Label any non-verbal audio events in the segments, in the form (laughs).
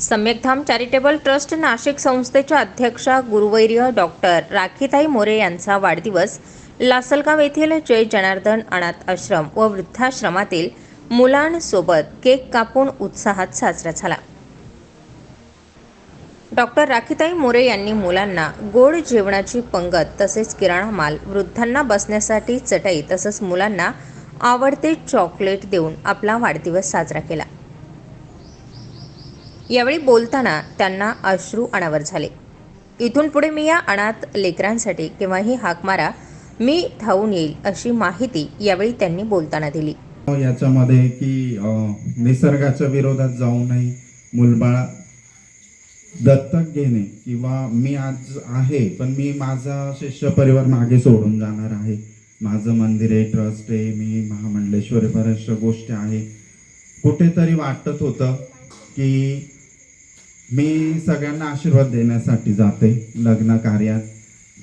सम्यकधाम charitable trust Nashik संस्थेच्या अध्यक्षा गुरुवैर्य doctor राखीताई More यांचा वाढदिवस लासलगाव येथील जय जनार्दन अनाथ आश्रम व वृद्धाश्रमातील मुलांसोबत केक कापून उत्साहात साजरा झाला. डॉक्टर राखीताई मोरे यांनी मुलांना गोड जेवणाची पंगत तसेच किराणा माल वृद्धांना बसण्यासाठी चटई तसंच मुलांना आवडते चॉकलेट देऊन आपला वाढदिवस साजरा केला. यावेळी बोलताना त्यांना अश्रू अनावर झाले. इथून पुढे मी या अनाथ लेकरांसाठी केव्हाही हाक मारा मी धावून येईल अशी माहिती यावेळी त्यांनी बोलताना दिली. याच्यामध्ये की निसर्गाच्या विरोधात जाऊ नये मुलबाळ दत्तक घेणे किंवा मी आज आहे पण मी माझा शिष्य परिवार मागे सोडून जाणार आहे. माझं मंदिर आहे ट्रस्ट आहे मी महामंडलेश्वरी बऱ्याचशा गोष्टी आहे. कुठेतरी वाटत होतं की मी सगळ्यांना आशीर्वाद देण्यासाठी जाते. लग्न कार्यात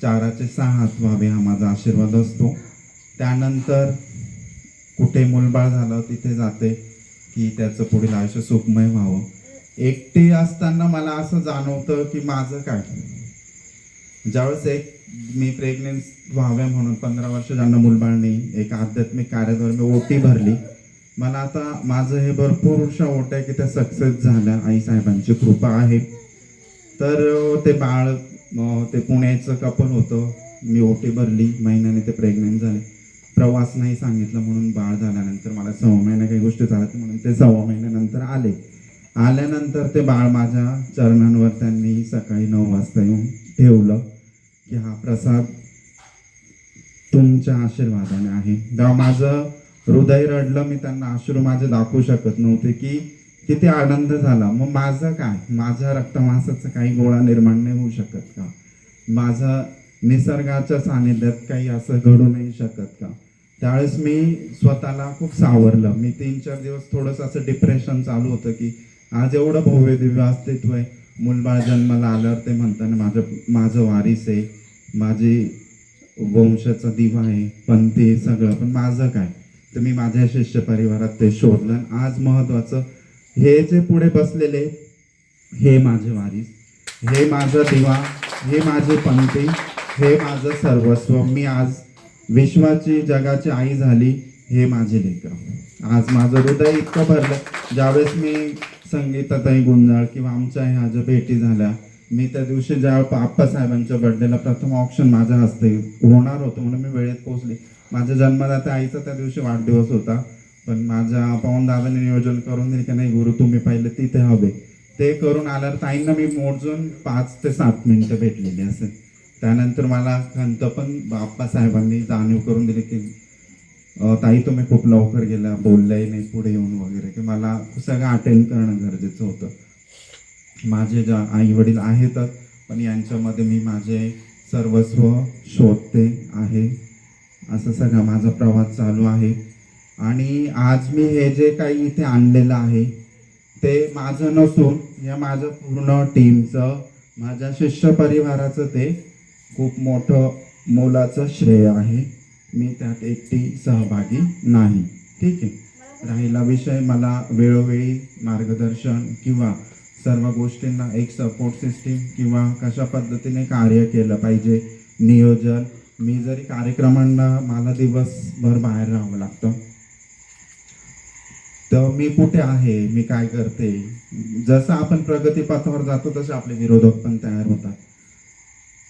चाराचे सहा हात व्हावे हा माझा आशीर्वाद असतो. त्यानंतर कुठे मुलबाळ झालं तिथे जाते की त्याचं पुढील आयुष्य सुखमय व्हावं. एकटी असताना मला असं जाणवतं की माझं काय? ज्यावेळेस एक मी प्रेग्नेंट व्हाव्या म्हणून पंधरा वर्ष ज्यांना मुलबाळ नाही एक आध्यात्मिक कार्याद्वारे मी ओटी भरली मला आता माझं हे भरपूर ओट्या आहे की त्या सक्सेस झाल्या. आई साहेबांची कृपा आहे. तर ते बाळ ते पुण्याचं कपल होतं. मी ओटी भरली. महिन्याने ते प्रेग्नेंट झाले. प्रवास नाही सांगितलं म्हणून बाळ झाल्यानंतर मला सव्वा महिना काही गोष्टी झाल्या म्हणून ते सव्वा महिन्यानंतर आले. आल्यानंतर ते बाळ माझ्या चरणांवर त्यांनी सकाळी नऊ वाजता येऊन ठेवलं की हा प्रसाद तुमच्या आशीर्वादाने आहे. तेव्हा माझं हृदय रडलं मी त्यांना अश्रू माझे दाखवू शकत नव्हते की किती आनंद झाला. मग माझं काय? माझ्या रक्तमासाचा काही गोळा निर्माण नाही होऊ शकत का? माझं निसर्गाच्या सानिध्यात काही असं घडू नाही शकत का? त्यावेळेस मी स्वतःला खूप सावरलं. मी तीन चार दिवस थोडंसं असं डिप्रेशन चालू होतं की आज एवढं भव्य दिव्य अस्तित्व आहे. मुलबाळ जन्माला आल्यावर ते म्हणताना माझं माझं वारीस आहे. माझी वंशाचा दिवा आहे. पण ते सगळं पण माझं काय? तर मी माझ्या शिष्य परिवारात ते शोधलं. आज महत्वाचं हे जे पुढे बसलेले हे माझे वारीस हे माझं दिवा हे माझे पंक्ती हे माझं सर्वस्व. मी आज विश्वाची जगाची आई झाली हे माझे लेकर. आज माझं हृदय इतकं भरलं ज्यावेळेस मी संगीतातही गुंजाळ किंवा आमच्या ह्या ज्या भेटी झाल्या मी त्या दिवशी ज्या आप्पासाहेबांच्या बर्थडेला प्रथम ऑप्शन माझ्या हस्ते होणार होतं म्हणून मी वेळेत पोहोचले. माझ्या जन्मदात्या आईचा त्या दिवशी वाढदिवस होता. पण माझ्या पवन दादाने नियोजन करून दिले की नाही गुरु तुम्ही पहिले तिथे हवे. ते करून आल्यावर ताईंना मी मोजून पाच ते सात मिनटं भेटलेली असेल त्यानंतर मला खंत पण बाप्पासाहेबांनी जाणीव करून दिली की ताई तुम्ही खूप लवकर गेला बोलल्याही नाही पुढे येऊन वगैरे. की मला सगळं अटेंड करणं गरजेचं होतं. माझे ज्या आई वडील आहेतच पण यांच्यामध्ये मी माझे सर्वस्व शोधते आहे. असं सगळा माझा प्रवास चालू आहे. आणि आज मी हे जे काही इथे आणलेलं आहे ते माझं नसून या माझं पूर्ण टीमचं माझ्या शिष्य परिवाराचं ते खूप मोठं मोलाचं श्रेय आहे. मी त्यात एकटी सहभागी नाही. ठीक आहे. राहिला विषय मला वेळोवेळी मार्गदर्शन किंवा सर्व गोष्टींना एक सपोर्ट सिस्टीम किंवा कशा पद्धतीने कार्य केलं पाहिजे नियोजन. मी जरी कार्यक्रमांना मला दिवसभर बाहेर राहावं लागतं. तर मी कुठे आहे मी काय करते? जसं आपण प्रगतीपथावर जातो तसे आपले विरोधक पण तयार होतात.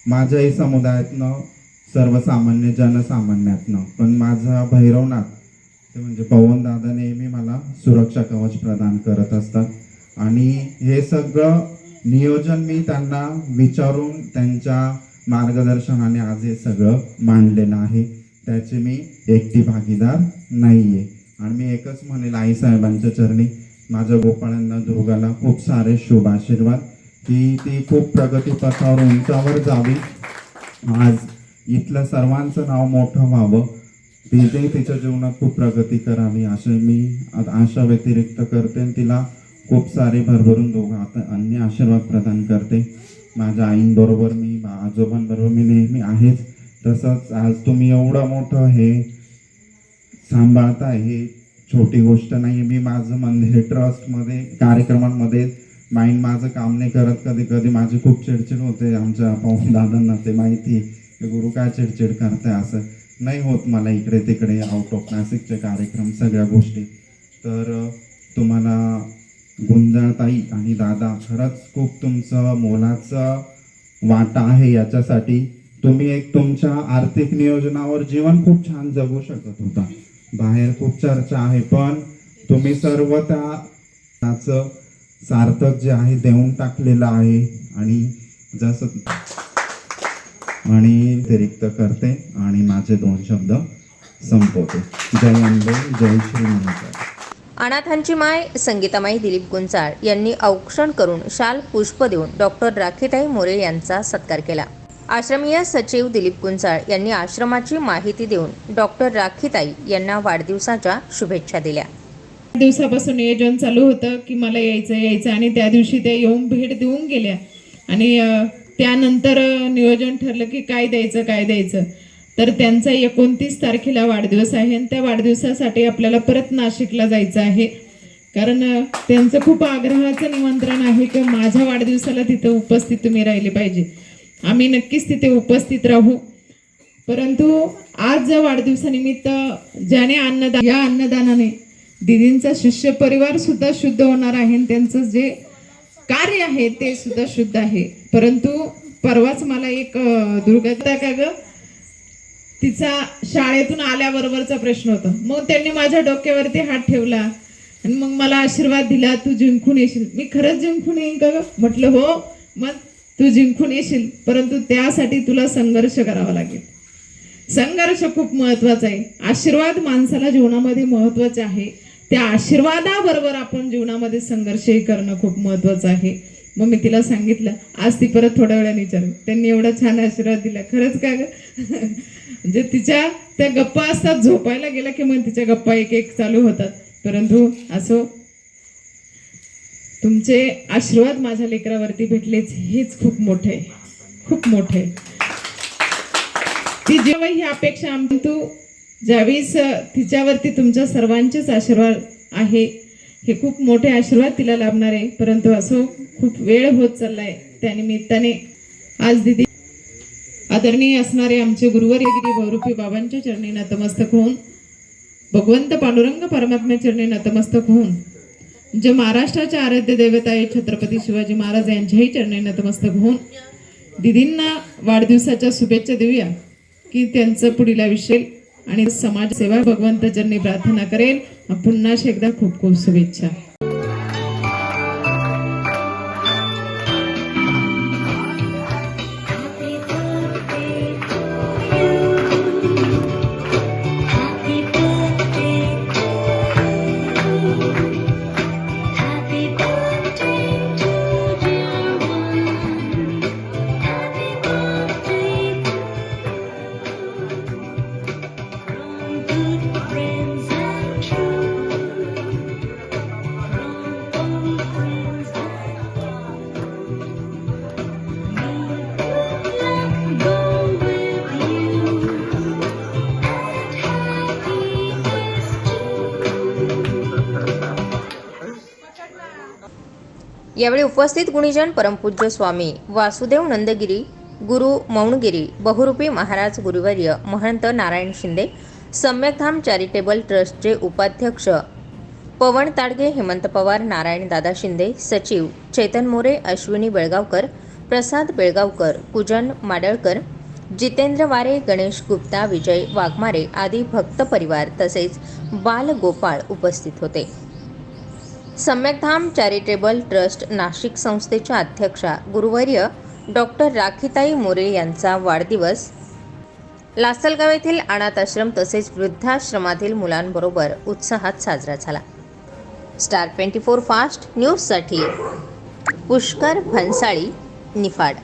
माझ्याही समुदायातनं सर्वसामान्य जनसामान्यातनं पण माझा भैरवनाथ ते म्हणजे पवन दादा नेहमी मला सुरक्षा कवच प्रदान करत असतात. आणि हे सगळं नियोजन मी त्यांना विचारून त्यांच्या मार्गदर्शनाने आज हे सगळं मांडलेलं आहे. त्याचे मी एकटी भागीदार नाहीये. आणि मी एकच म्हणेल आई साहेबांच्या चरणी माझ्या गोपाळांना दुर्गाला खूप सारे शुभ आशीर्वाद. की ती खूप प्रगतीपथावर उंचावर जावी. आज इथलं सर्वांचं नाव मोठं व्हावं. तिथे तिच्या जीवनात खूप प्रगती करावी असे मी आशा व्यतिरिक्त करते. आणि तिला खूप सारे भरभरून दोघं आता अन्य आशीर्वाद प्रदान करते. माझ्या आईंबरोबर मी आजोबांबरोबर मी नेहमी आहेच. तसंच आज तुम्ही एवढं मोठं हे सांभाळता हे छोटी गोष्ट नाही मी माझं मंदिर ट्रस्टमध्ये कार्यक्रमांमध्ये माइंड माझं काम नाही करत. कधी कधी माझी खूप चिडचिड होते. आमच्या पाहून दादांना ते माहिती की गुरु काय चिडचिड करते असं नाही होत मला इकडे तिकडे आउट ऑफ नाशिकचे कार्यक्रम सगळ्या गोष्टी. तर तुम्हाला गुंजाळताई आणि दादा खरंच खूप तुमचं मोलाचं वाटा आहे याच्यासाठी. तुम्ही एक तुमच्या आर्थिक नियोजनावर जीवन खूप छान जगू शकत होता. बाहेर खूप चर्चा आहे पण तुम्ही सर्व त्याचं सार्थक जे आहे देऊन टाकलेलं आहे. आणि जसं आणि व्यतिरिक्त करते आणि माझे दोन शब्द संपवते. जय अंबे जय श्री महाराज अनाथांची माय संगीतामाई दिलीप गुंजाळ यांनी औक्षण करून शाल पुष्प देऊन डॉक्टर राखीताई मोरे यांचा सत्कार केला. आश्रमीय सचिव दिलीप गुंजाळ यांनी आश्रमाची माहिती देऊन डॉक्टर राखीताई यांना वाढदिवसाच्या शुभेच्छा दिल्या. दिवसापासून नियोजन चालू होतं की मला यायचं यायचं आणि त्या दिवशी त्या येऊन भेट देऊन गेल्या. आणि त्यानंतर नियोजन ठरलं की काय द्यायचं काय द्यायचं. तर त्यांचा एकोणतीस तारखेला वाढदिवस आहे आणि त्या वाढदिवसासाठी आपल्याला परत नाशिकला जायचं आहे. कारण त्यांचं खूप आग्रहाचं निमंत्रण आहे की माझ्या वाढदिवसाला तिथं उपस्थित तुम्ही राहिले पाहिजे. आम्ही नक्कीच तिथे उपस्थित राहू. परंतु आज या वाढदिवसानिमित्त ज्याने अन्नदान या अन्नदानाने दिदींचा शिष्य परिवार सुद्धा शुद्ध होणार आहे आणि त्यांचं जे कार्य आहे ते सुद्धा शुद्ध आहे. परंतु परवाच मला एक अं, दुर्गता का ग? तिचा शाळेतून आल्याबरोबरचा प्रश्न होता. मग त्यांनी माझ्या डोक्यावरती हात ठेवला आणि मग मला आशीर्वाद दिला तू जिंकून येशील. मी खरंच जिंकून येईन का ग? म्हटलं हो मग तू जिंकून येशील परंतु त्यासाठी तुला संघर्ष करावा लागेल. संघर्ष खूप महत्त्वाचा आहे. आशीर्वाद माणसाला जीवनामध्ये महत्त्वाचे आहे. त्या आशीर्वादाबरोबर आपण जीवनामध्ये संघर्षही करणं खूप महत्वाचं आहे. मग मी तिला सांगितलं आज ती परत थोड्या वेळाने विचार त्यांनी एवढा छान आशीर्वाद दिला. खरंच का ग? (laughs) म्हणजे तिच्या त्या गप्पा असतात झोपायला गेला की मग तिच्या गप्पा एक एक चालू होतात. परंतु असो तुमचे आशीर्वाद माझ्या लेकरावरती भेटलेच हेच खूप मोठे खूप मोठे ती जेव्हा ही अपेक्षा आम- तू ज्यावेळेस तिच्यावरती तुमच्या सर्वांचेच आशीर्वाद आहे हे खूप मोठे आशीर्वाद तिला लाभणार. आहे परंतु असो खूप वेळ होत चाललाय त्या निमित्ताने आज दिदी आदरणीय असणारे आमचे गुरुवर्यगिरी बहुरूपी बाबांच्या चरणी नतमस्तक होऊन भगवंत पांडुरंग परमात्म्या चरणी नतमस्तक होऊन जे महाराष्ट्राच्या आराध्य देवता आहे छत्रपती शिवाजी महाराज यांच्याही चरणी नतमस्तक होऊन दिदींना वाढदिवसाच्या शुभेच्छा देऊया की त्यांचं पुढील आयुष्य आणि समाज सेवा भगवंत चरणी प्रार्थना करेल. पुन्हा एकदा खूप खूप शुभेच्छा. यावेळी उपस्थित गुणीजन परमपूज्य स्वामी वासुदेव नंदगिरी गुरु मौनगिरी बहुरूपी महाराज गुरुवर्य महंत नारायण शिंदे सम्यकधाम चॅरिटेबल ट्रस्टचे उपाध्यक्ष. पवन ताडगे हेमंत पवार नारायण दादा शिंदे सचिव चेतन मोरे अश्विनी बेळगावकर प्रसाद बेळगावकर पूजन माडळकर जितेंद्र वारे गणेश गुप्ता विजय वाघमारे आदी भक्त परिवार तसेच बाल गोपाळ उपस्थित होते. सम्यकधाम चॅरिटेबल ट्रस्ट नाशिक संस्थेच्या अध्यक्षा गुरुवर्य डॉक्टर राखीताई मोरे यांचा वाढदिवस लासलगाव येथील अनाथ आश्रम तसेच वृद्धाश्रमातील मुलांबरोबर उत्साहात साजरा झाला. स्टार ट्वेंटी फोर फास्ट न्यूजसाठी पुष्कर भन्साळी निफाड.